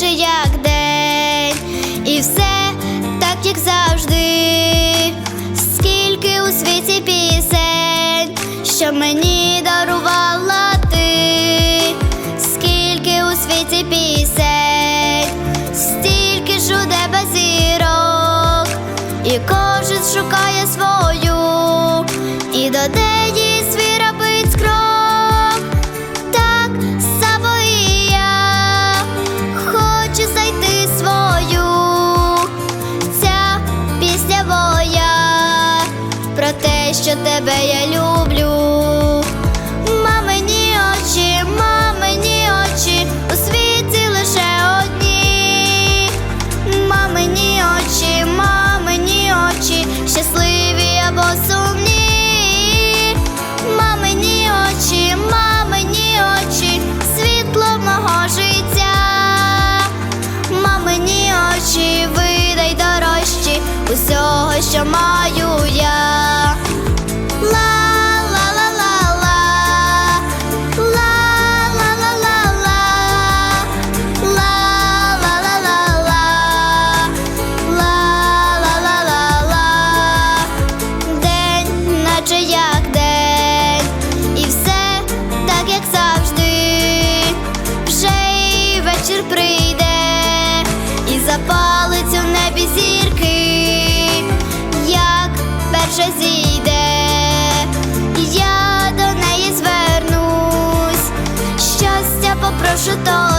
наче як день, і все так, як завжди, скільки у світі пісень, що мені дарувала ти, скільки у світі пісень, стільки ж у тебе зірок, і кожен шукає свою. І до неї що тебе я люблю, мамині очі, мамині очі, у світі лише одні, мамині очі, мамині очі, щасливі або сумні. запалить у небі зірки, як перша зійде, я до неї звернусь, щастя попрошу то.